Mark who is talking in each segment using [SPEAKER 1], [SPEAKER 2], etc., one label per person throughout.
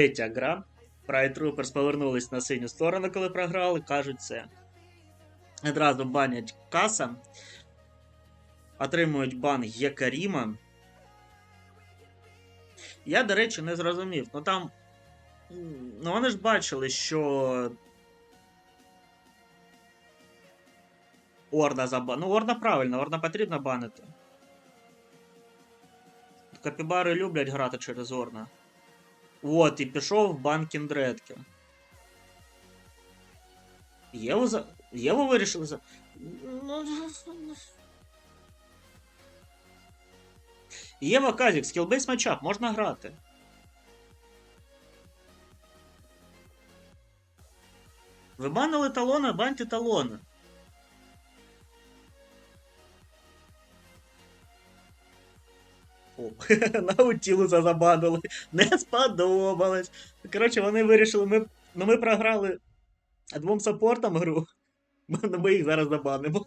[SPEAKER 1] Третя гра. Pride Troopers повернулись на синю сторону, коли програли. Кажуть це. Одразу банять каса. Отримують бан Єкаріма. Я, до речі, не зрозумів. Ну там. Ну вони ж бачили, що. Орда заба. Ну, Орда правильно, Орда потрібно банити. Капібари люблять грати через Орна. От, і пішов бан Кіндредки. Єву за. Єву вирішили за. Ну, Єва Казік, скілбейс матчап, можна грати. Ви банили талони, баньте талони. О, Наутілуса забанили. Не сподобалось. Коротше, вони вирішили, ми, ну ми програли двом саппортам гру. Ну, Ми їх зараз забанимо.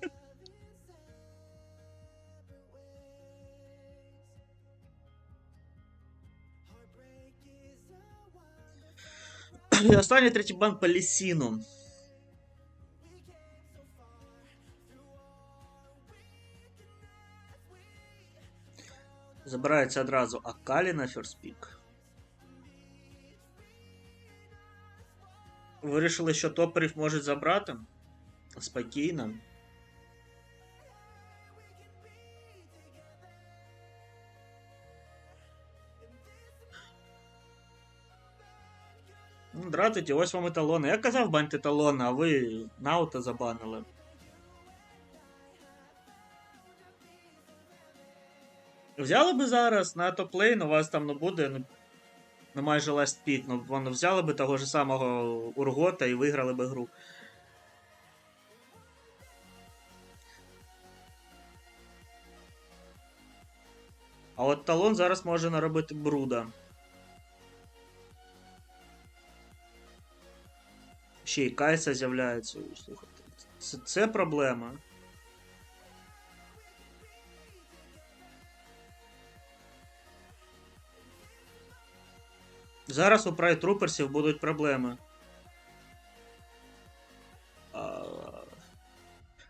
[SPEAKER 1] Останній третій бан по Лісіну. Забирається одразу Акалі на ферспік. Вирішили, що топерів можуть забрати. Спокійно. Ну, Дратуйте, ось вам і. Я казав баньте талони, а ви наута забанили. Взяли би зараз на топлейн, у вас там не буде ну, ну майже last pit, ну воно взяли би того ж самого Ургота і виграли би гру. А от талон зараз може наробити бруда. Ще й Кайса з'являється. Слухайте, це, це проблема. Зараз у Troopersів будуть проблеми.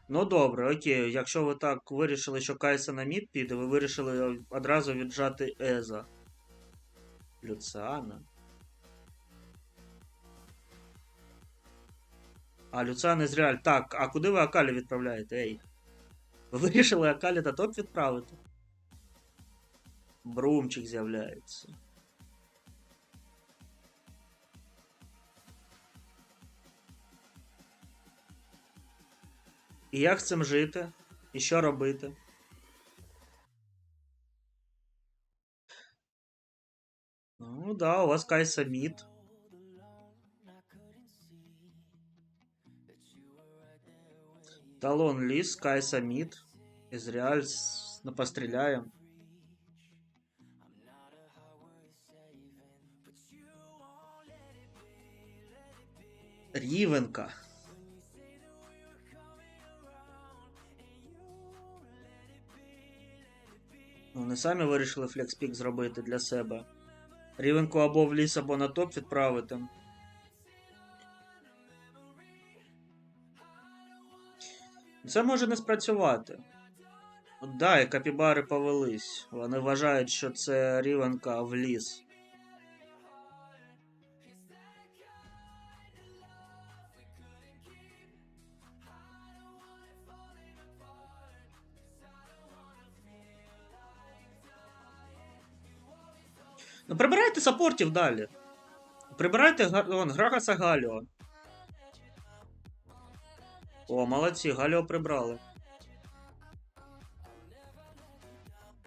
[SPEAKER 1] Ну добре, окей. Якщо ви так вирішили, що Кайса на мід піде, ви вирішили одразу віджати Еза. Люциана. А, Люциан Ізраїль. Так, а куди ви Акалі відправляєте? Ей? Ви вирішили Акалі на топ відправити? Брумчик з'являється. І як цим жити? І що робити? Ну да, у вас Кайса Мід. Талон Ліс, Кайса Мід. Ізреаль постріляємо. Рівенка. Вони самі вирішили флекспік зробити для себе. Рівенку або в ліс, або на топ відправити. Це може не спрацювати. От Да, і капібари повелись. Вони вважають, що це рівенка в ліс. Ну, прибирайте саппортів далі. Прибирайте вон, Грагаса Галіо. О, молодці, Галіо прибрали.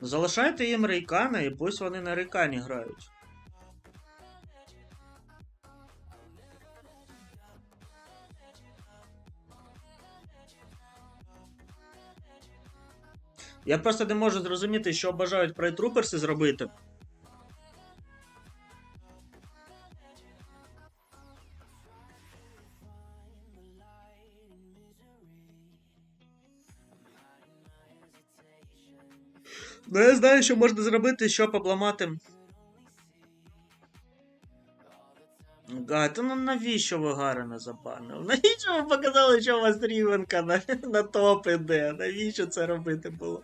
[SPEAKER 1] Залишайте їм рейкана і пусть вони на рейкані грають. Я просто не можу зрозуміти, що бажають прайтруперси зробити. Знаю, що можна зробити, щоб обламати. А, то ну навіщо ви Гарена забанили? Навіщо ви показали, що у вас рівенка на, на топ іде? Навіщо це робити було?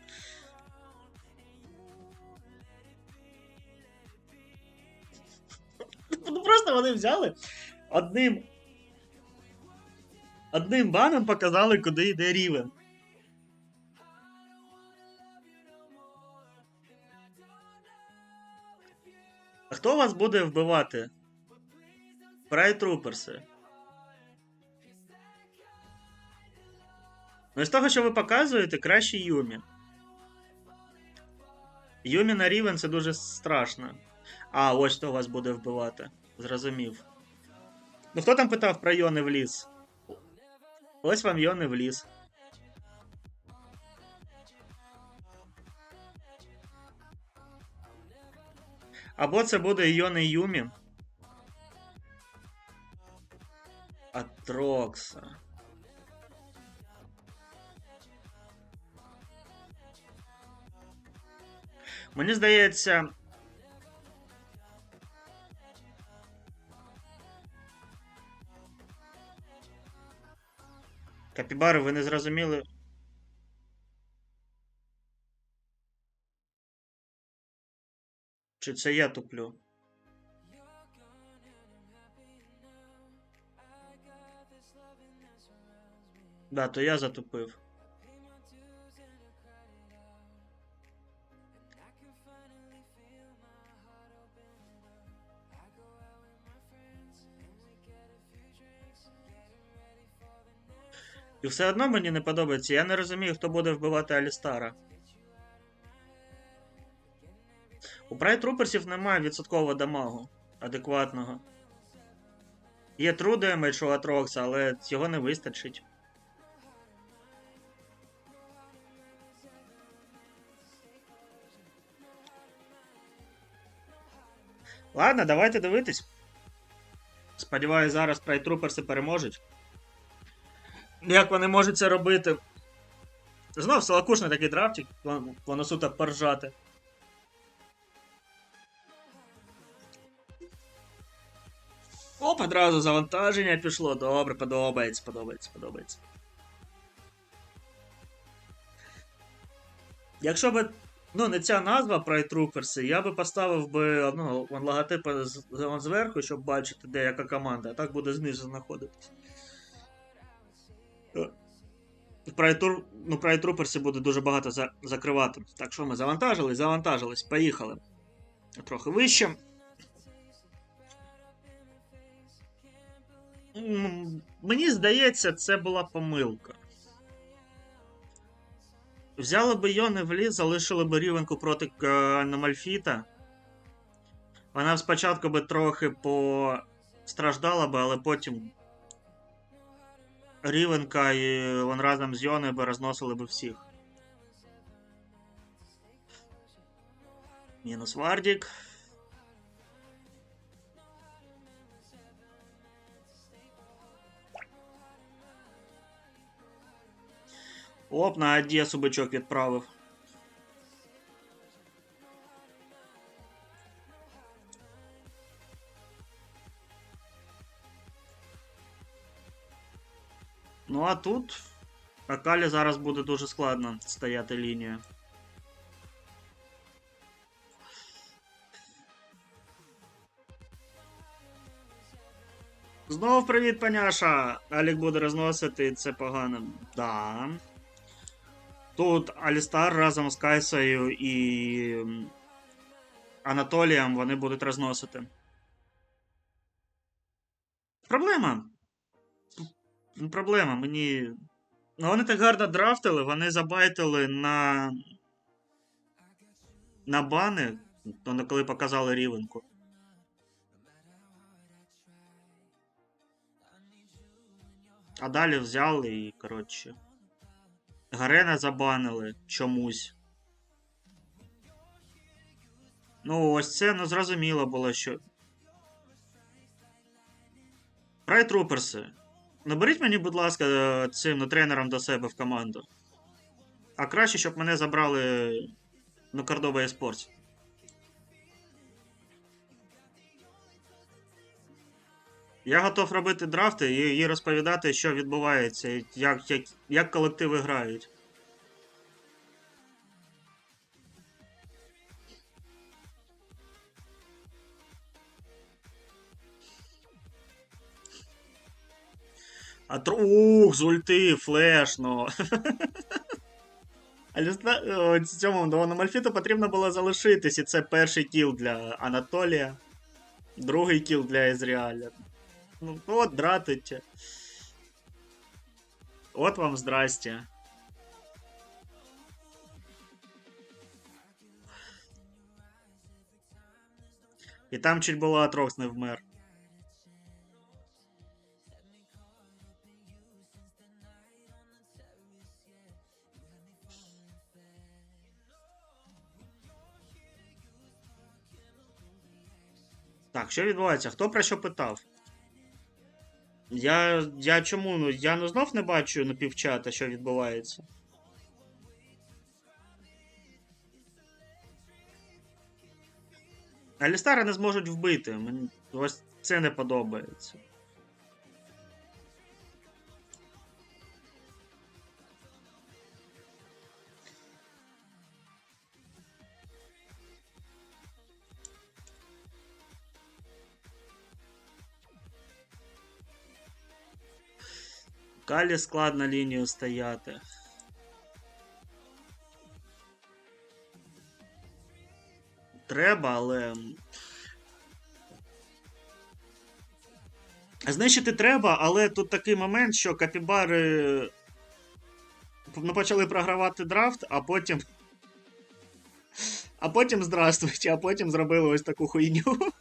[SPEAKER 1] Ну просто вони взяли одним. Одним баном показали, куди йде рівень. Хто вас буде вбивати? Прайтруперси. Ну, з того, що ви показуєте, краще Юмі. Юмі на рівень це дуже страшно. А, ось хто вас буде вбивати. Зрозумів. Ну хто там питав про Йони в ліс? Ось вам Йони в ліс. Або це буде Йони Юмі. Атрокса. Мені здається. Капібари, ви не зрозуміли. Чи це я туплю? Да, то я затупив. І все одно мені не подобається. Я не розумію, хто буде вбивати Алістара. У Прайд-труперсів немає відсоткового дамагу адекватного. Є True Damage у Атрокса, але цього не вистачить. Ладно, давайте дивитись. Сподіваюсь, зараз прайтруперси переможуть. Як вони можуть це робити? Знов салакушний такий драфтик, воно суто поржати. Оп, одразу завантаження пішло. Добре, подобається, подобається, подобається. Якщо би. Ну, не ця назва Troopers, я би поставив би ну, логотип зверху, щоб бачити, де яка команда, а так буде знизу знаходитись. Е, Tour, ну, Troopers буде дуже багато за, закривати. Так що ми завантажились, завантажились, поїхали. Трохи вище. Мені здається, це була помилка. Взяли би Йони в ліс, залишили би рівенку проти е, Аномальфіта. Вона спочатку би трохи постраждала би, але потім. Рівенка і вон разом з Йоною би розносили би всіх. Мінус Вардік. Оп, на Одесу бичок відправив. Ну а тут Акалі зараз буде дуже складно стояти лінію. Знов привіт, паняша! Алік буде розносити, це погано. Да. Тут Алістар разом з Кайсою і Анатолієм вони будуть розносити. Проблема. Ну, Проблема, мені. Ну, вони так гарно драфтили, вони забайтили на. На бани, ну, коли показали рівенку. А далі взяли і, коротше. Гарена забанили чомусь. Ну, ось це ну, зрозуміло було, що. Райтруперси. Наберіть мені, будь ласка, е, цим ну, тренером до себе в команду. А краще, щоб мене забрали на Кордоба Esports. Я готов робити драфти і, і розповідати, що відбувається, як, як, як колективи грають. А. Ух, з ульти, флеш, ну. Але цьому до Мальфіту потрібно було залишитись, і це перший кіл для Анатолія, другий кіл для Ізріаля. Ну, от дратить. От вам здрасте. І там чуть було Атрокс не вмер. Так, що відбувається? Хто про що питав? Я. Я чому? Ну, я ну знов не бачу на півчата, що відбувається. Алістара не зможуть вбити. Мені ось це не подобається. Калі складно лінію стояти. Треба, але. Знищити треба, але тут такий момент, що капібари ну, почали програвати драфт, а потім. А потім здравствуйте, а потім зробили ось таку хуйню.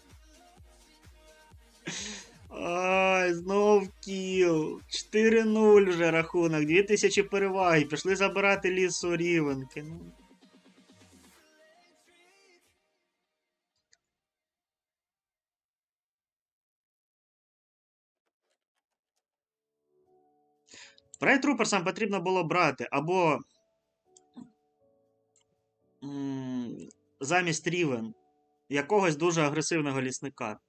[SPEAKER 1] Знов кіл. 4-0 вже рахунок, 2000 переваги. Пішли забирати лісу рівенки. Ну. Прайтруперсам потрібно було брати або замість Рівен якогось дуже агресивного лісника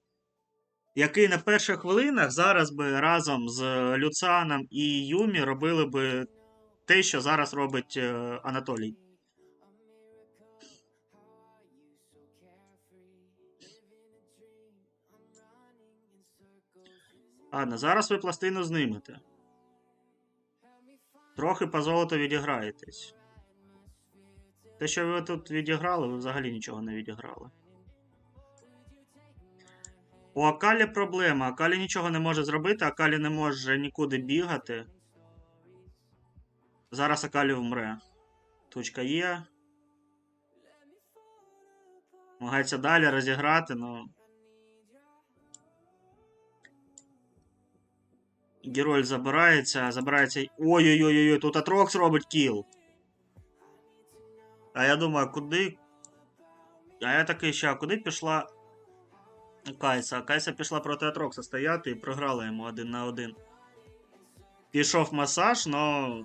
[SPEAKER 1] який на перших хвилинах зараз би разом з Люцианом і Юмі робили би те, що зараз робить е, Анатолій. Ладно, зараз ви пластину знімете. Трохи по золоту відіграєтесь. Те, що ви тут відіграли, ви взагалі нічого не відіграли. У Акалі проблема. Акалі нічого не може зробити, Акалі не може нікуди бігати. Зараз Акалі вмре. Точка є. Намагається далі розіграти, но. Героль забирається, забирається. Ой-ой-ой, тут Атрокс робить кіл. А я думаю, куди. А я такий ще, а куди пішла. Кайса. Кайса пішла проти Атрокса стояти і програла йому один на один. Пішов масаж, но.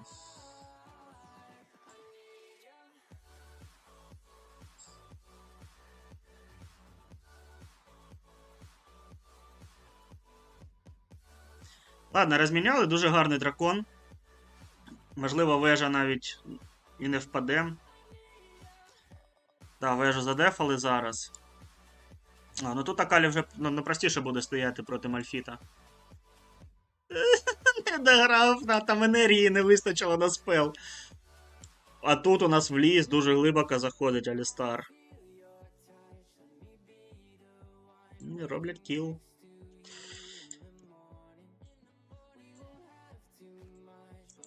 [SPEAKER 1] Ладно, розміняли дуже гарний дракон. Можливо, вежа навіть і не впаде. Так, вежу задефали зараз. А, ну тут Акалі вже ну, простіше буде стояти проти Мальфіта. Не дограв, на там енергії не вистачило на спел. А тут у нас в ліс дуже глибоко заходить Алістар. Роблять кіл.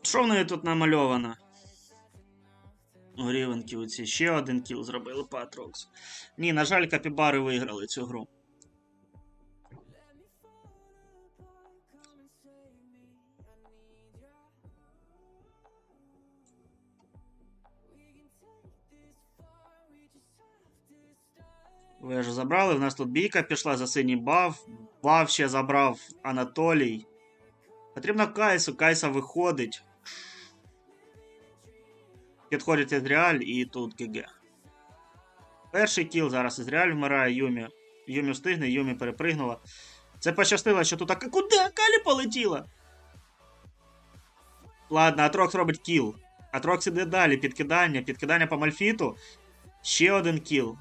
[SPEAKER 1] Що в неї тут намальовано? Оці. Ще один кіл зробили по Атроксу. Ні, на жаль, капібари виграли цю гру. Вежу забрали. У нас тут бійка пішла за синій баф. Баф ще забрав Анатолій. Потрібно Кайсу. Кайса виходить. Підходить Ізріаль і тут ГГ. Перший кіл зараз Ізріаль вмирає, Юмі. Юмі встигне, Юмі перепригнула. Це пощастило, що тут так. Куди Акалі полетіла? Ладно, Атрокс робить кіл. Атрокс іде далі. Підкидання, підкидання по Мальфіту. Ще один кіл.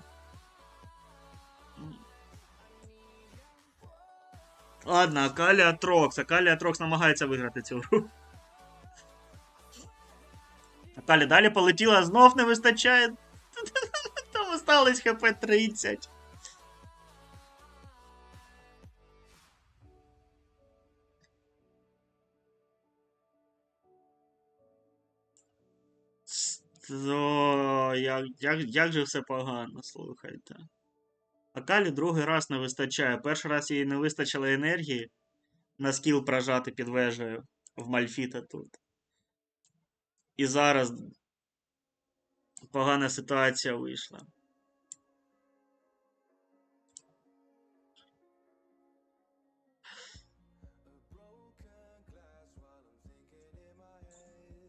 [SPEAKER 1] Ладно, Акалі Атрокс. Акалі Атрокс намагається виграти цю гру. Акалі далі полетіла, знов не вистачає. Там осталось хп 30. О, як, як, як же все погано, слухайте. Акалі другий раз не вистачає. Перший раз їй не вистачило енергії на скіл прожати під вежею в Мальфіта тут. І зараз погана ситуація вийшла.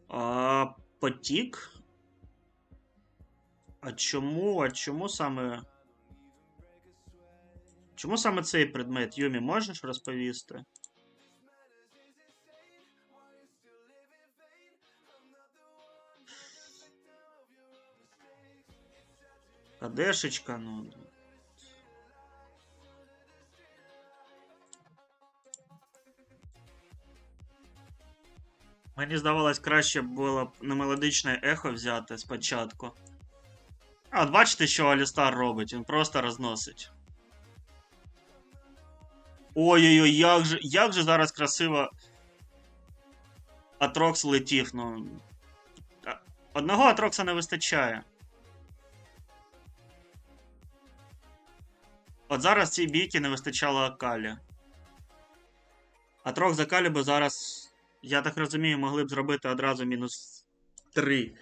[SPEAKER 1] А, потік? А чому? А чому саме. Чому саме цей предмет? Юмі, можеш розповісти? Кадешечка, ну. Мені здавалось, краще було б на мелодичне ехо взяти спочатку. А, от бачите, що Алістар робить? Він просто розносить. Ой-ой-ой, як же, як же зараз красиво Атрокс летів, ну. Одного Атрокса не вистачає. От зараз цій бійки не вистачало Акалі. Атрокс за Акалі би зараз, я так розумію, могли б зробити одразу мінус 3.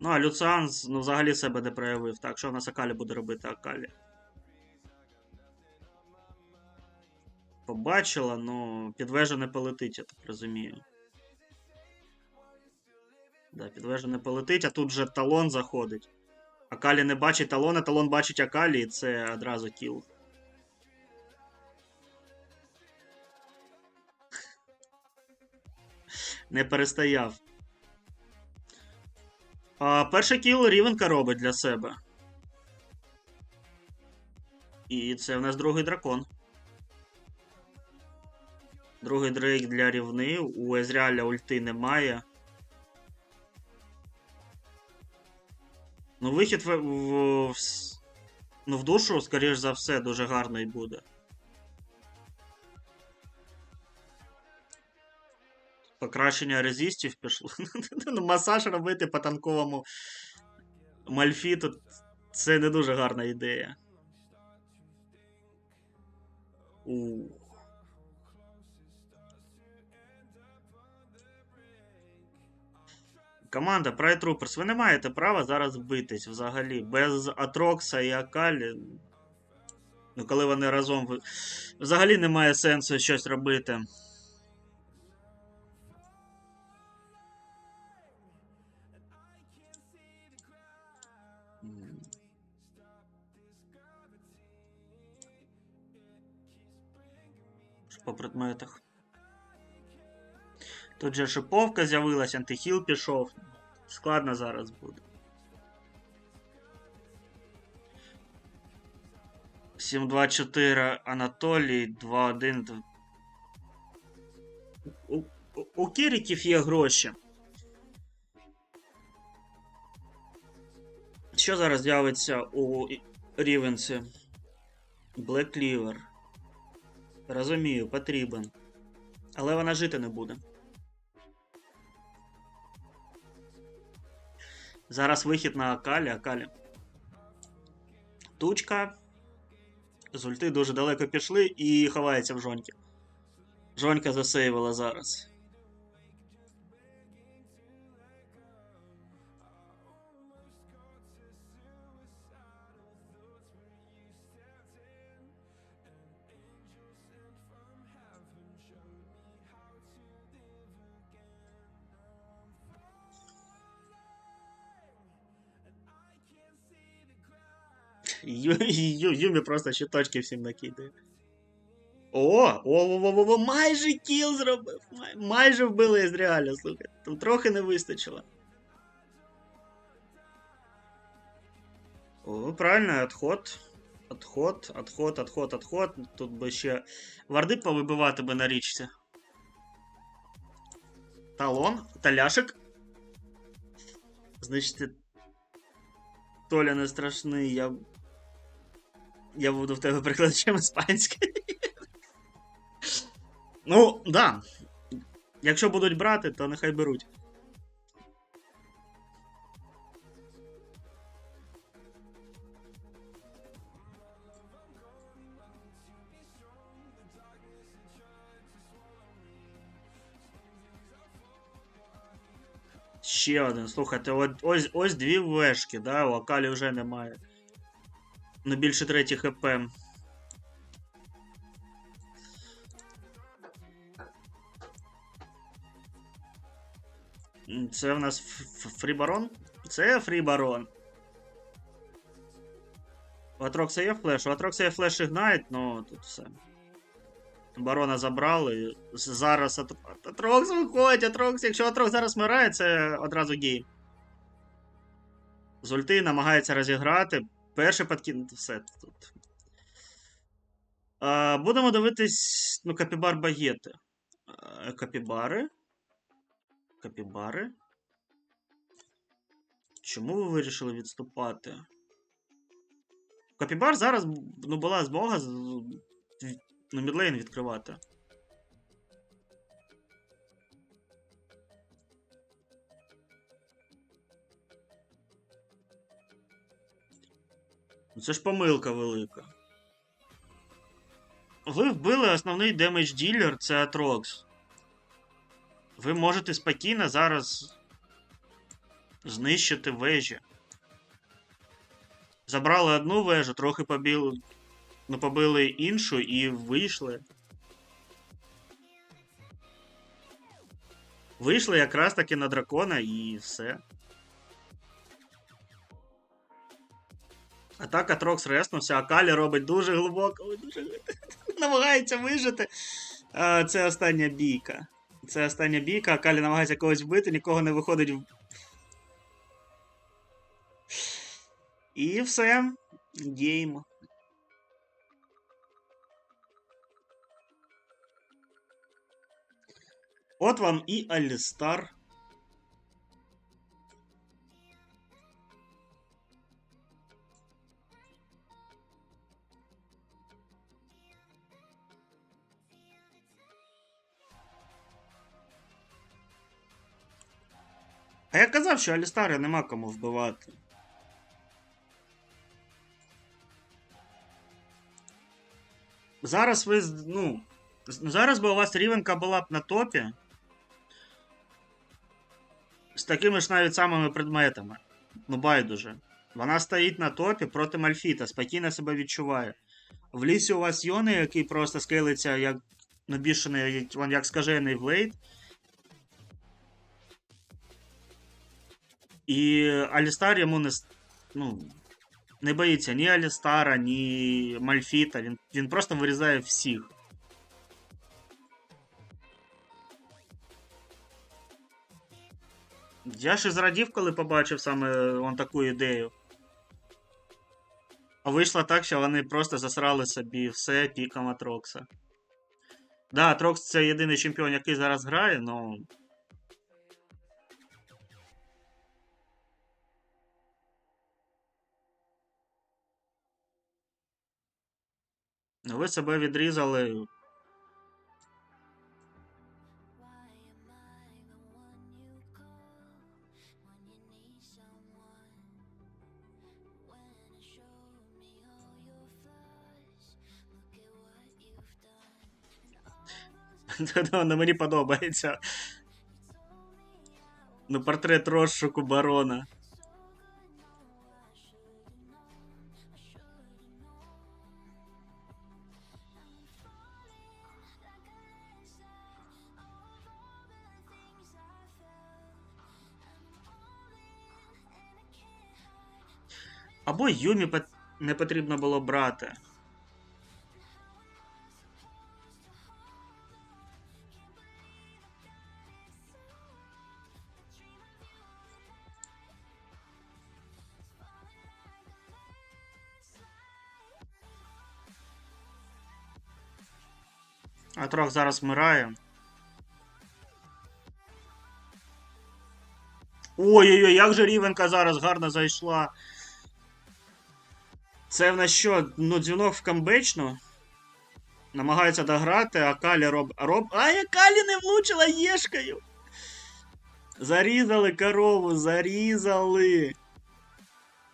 [SPEAKER 1] Ну, а Люциан ну, взагалі себе не проявив, так що в нас Акалі буде робити Акалі. Побачила, ну, під вежу не полетить, я так розумію. Да, під вежу не полетить, а тут же талон заходить. Акалі не бачить талона, талон бачить Акалі, і це одразу кіл. Не перестояв. А, перший кіл Рівенка робить для себе. І це в нас другий дракон. Другий дрейк для рівни. У Езріаля ульти немає. Ну, вихід в, в, в, ну, в душу, скоріш за все, дуже гарний буде. Покращення резистів пішло. ну, масаж робити по танковому мальфіту це не дуже гарна ідея. У. Команда Pride Troopers, ви не маєте права зараз битись взагалі. Без Атрокса і Акалі. Ну, коли вони разом. Взагалі немає сенсу щось робити. По предметах. Тут же шиповка з'явилась, антихіл пішов. Складно зараз буде. 7-2-4 Анатолій, 2-1. У, у, Кіріків є гроші. Що зараз з'явиться у Рівенці? Black Cleaver. Розумію, потрібен. Але вона жити не буде. Зараз вихід на Акалі, Акалі. Тучка. Зульти дуже далеко пішли і ховається в жоньки. Жонька засейвила зараз. Ю, Ю, Юмі просто ще точки всім накидає. О, о, о, о, о, о, майже кіл зробив. Май, майже вбили із реально, слухай. Там трохи не вистачило. О, правильно, отход. Отход, отход, отход, отход. Тут би ще варди повибивати би на річці. Талон, таляшик. Значить, Толя не страшний, я. Я буду в тебе прикладачем іспанської. ну, да. Якщо будуть брати, то нехай беруть. Ще один. Слухайте, ось, ось дві вешки, да, у Акалі вже немає. Не більше треті хп. Це в нас фрібарон? Це фрібарон. У Атрокса є флеш? У Атрокса є флеш Ігнайт, ну тут все. Барона забрали. Зараз Атр- Атрокс виходить, Атрокс. Якщо Атрокс зараз вмирає, це одразу гейм. З ульти намагається розіграти. Перший подкинути все тут. А, будемо дивитись, ну, капібар багети. А, Капібари. Капібари. Чому ви вирішили відступати? Капібар зараз ну, була змога ну, мідлейн відкривати. Це ж помилка велика. Ви вбили основний демедж ділер, це Атрокс. Ви можете спокійно зараз знищити вежі. Забрали одну вежу, трохи побили, ну, побили іншу і вийшли. Вийшли якраз таки на дракона і все. Атака Трокс реснувся, а Калі робить дуже глибоко, дуже намагається вижити. Це остання бійка. Це остання бійка, а Калі намагається когось вбити, нікого не виходить. в- І все. Гейм. От вам і Алістар. А я казав, що Алістара нема кому вбивати. Зараз ви. Ну. Зараз би у вас рівенка була б на топі. З такими ж навіть самими предметами. Ну, байдуже. Вона стоїть на топі проти Мальфіта, спокійно себе відчуває. В лісі у вас Йони, який просто скейлиться як набішений, як скажений Блейд. І Алістар йому не. Ну, не боїться ні Алістара, ні Мальфіта. Він, він просто вирізає всіх. Я ж і зрадів, коли побачив саме он таку ідею. А вийшло так, що вони просто засрали собі все піком Атрокса. Да, Атрокс це єдиний чемпіон, який зараз грає, но. Ви себе відрізали. Ну, мені подобається. Ну, портрет розшуку барона. Або Юмі. не потрібно було брати. Атрох зараз вмирає. Ой-ой-ой, як же Рівенка зараз гарно зайшла. Це в нас що? Ну, дзвінок в камбечну. Намагається дограти, а Калі роб. роб... Ай, Калі не влучила єшкою. Зарізали корову, зарізали.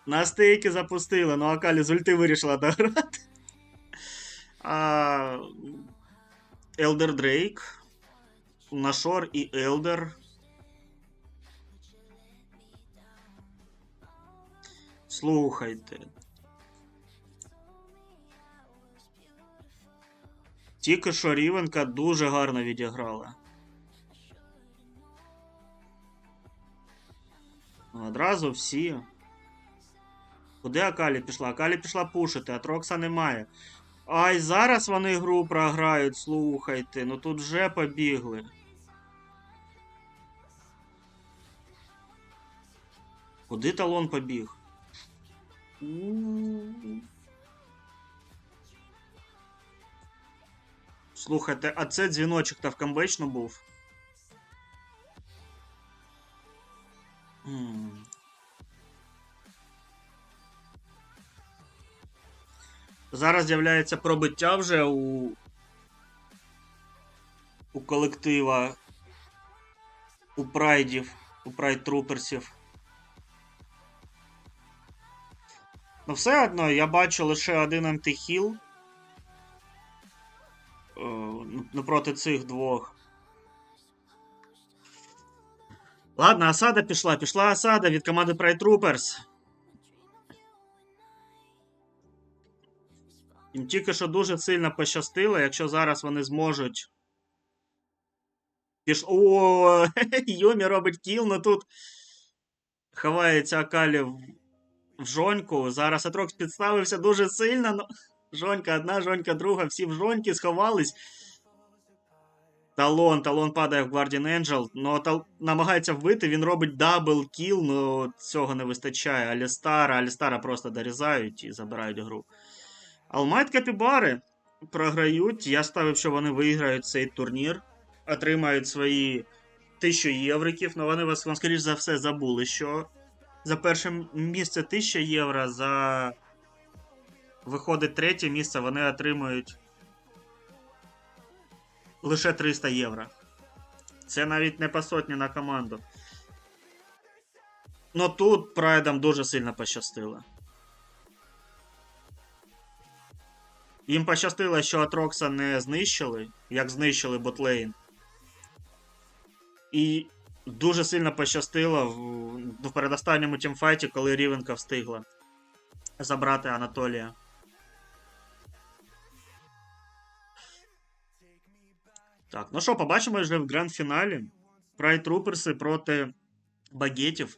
[SPEAKER 1] На стейки запустили, ну а Калі з ульти вирішила дограти. А... Елдер Дрейк. Нашор і Елдер. Слухайте. Тільки що Рівенка дуже гарно відіграла. Одразу всі. Куди Акалі пішла? Акалі пішла пушити, а Трокса немає. Ай, зараз вони гру програють, слухайте. Ну тут вже побігли. Куди талон побіг? Слухайте, а це дзвіночок та в камбечну був. М. Зараз з'являється пробиття вже у. У колектива. У прайдів, у прайд труперсів. Ну, все одно я бачу лише один антихіл. Проти цих двох. Ладно, осада пішла. Пішла осада від команди Pride Troopers. Їм тільки що дуже сильно пощастило, якщо зараз вони зможуть. Піш... О, Юмі робить кіл, ну тут ховається Акалі в, жоньку. Зараз Атрокс підставився дуже сильно. Ну... Жонька одна, жонька друга, всі в жоньки сховались. Талон, талон падає в Guardian Angel, но тал... намагається вбити, він робить дабл кіл, но цього не вистачає. Алістара, Алістара просто дорізають і забирають гру. Алмайт Капібари програють. Я ставив, що вони виграють цей турнір, отримають свої 1000 євриків, але вони вас, вам, скоріш за все, забули, що за перше місце 1000 євро, за виходить третє місце, вони отримують лише 300 євро. Це навіть не по сотні на команду. Ну тут прайдам дуже сильно пощастило. Їм пощастило, що Атрокса не знищили, як знищили ботлейн. І дуже сильно пощастило в, в передостанньому тімфайті, коли Рівенка встигла забрати Анатолія. Так, ну що, побачимо вже в гранд-фіналі. Прайд Труперси проти багетів.